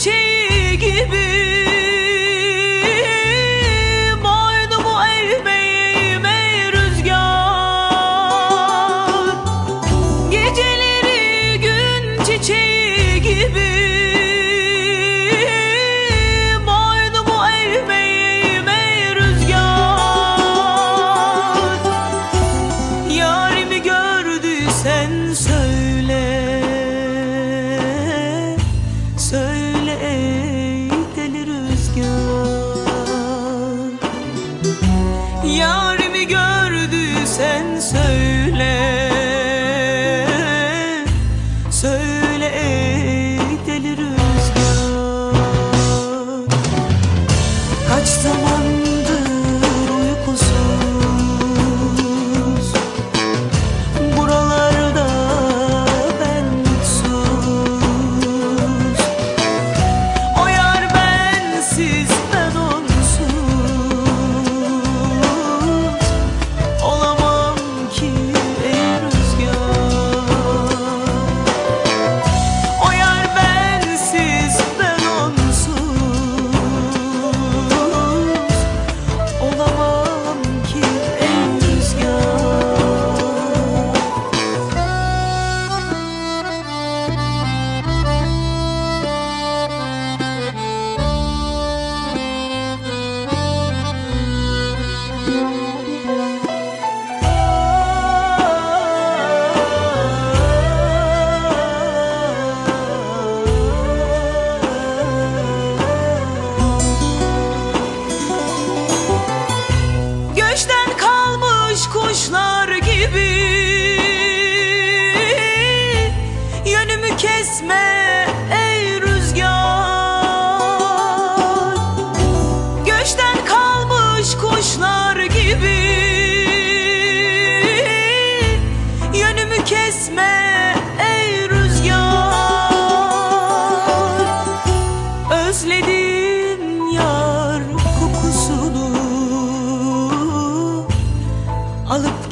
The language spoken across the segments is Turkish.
Cheers. sense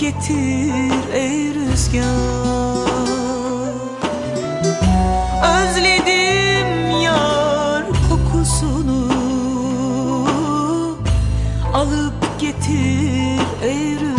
getir ey rüzgar. Özledim yar kokusunu. Alıp getir ey rüzgar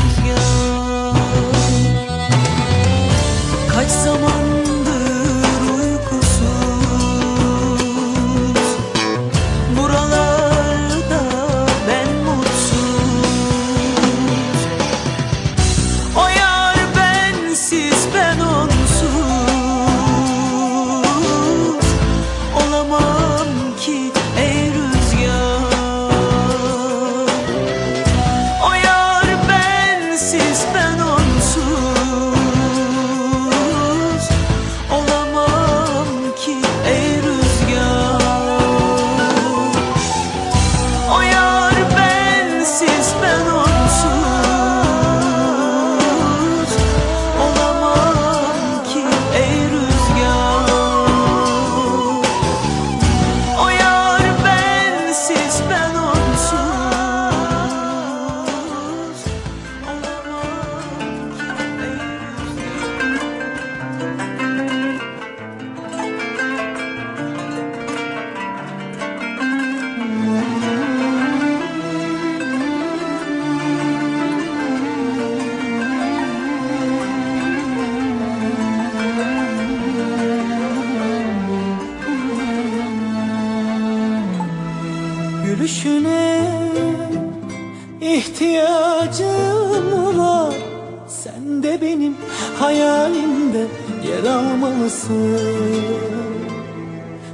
de benim hayalimde yer almalısın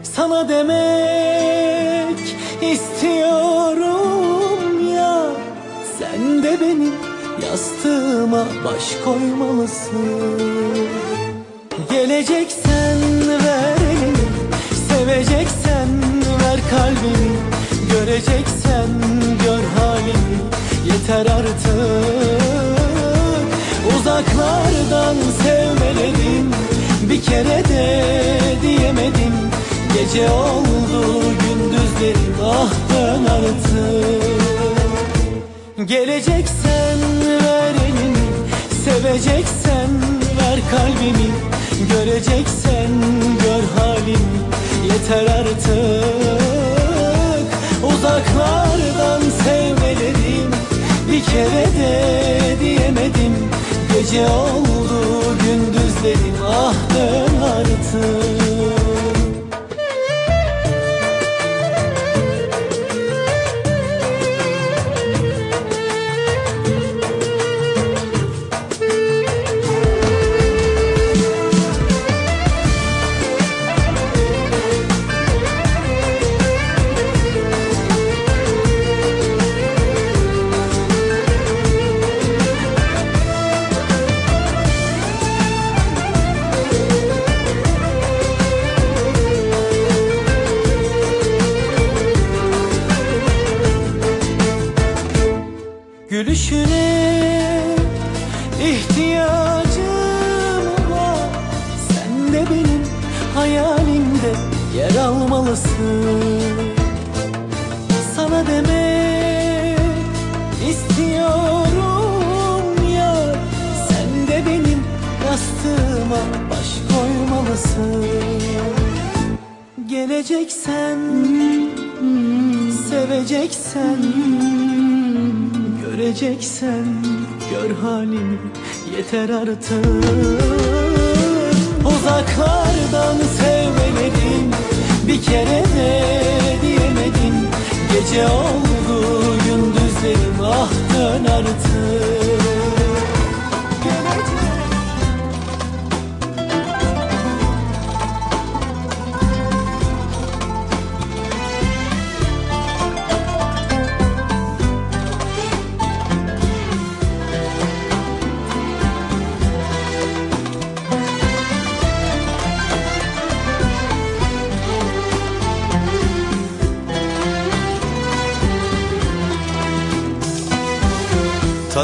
Sana demek istiyorum ya Sen de benim yastığıma baş koymalısın. Geleceksen ver elini Seveceksen ver kalbini Göreceksen gör halimi Yeter artık Uzaklardan sevmelerim Bir kere de diyemedim. Gece oldu gündüzlerim Ah dön artık Geleceksen ver elini Seveceksen ver kalbimi. Göreceksen gör halimi Yeter artık. Uzaklardan sevmelerim Bir kere de diyemedim Gece oldu gündüzlerim Ah dön artık almalısın Sana demek istiyorum ya. Sen de benim yastığıma baş koymalısın. Geleceksen, seveceksen Göreceksen gör halimi yeter artık. Uzaklardan sevmeledim bir kere de diyemedim Gece oldu gündüzlerim ah dön artık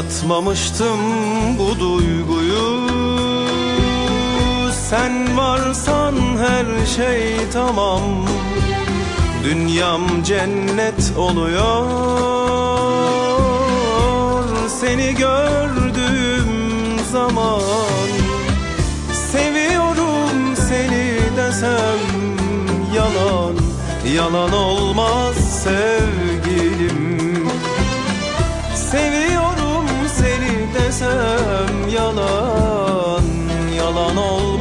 Tatmamıştım bu duyguyu. Sen varsan her şey tamam. Dünyam cennet oluyor. Seni gördüğüm zaman Seviyorum seni desem yalan. Yalan olmaz sevgilim yalan oldu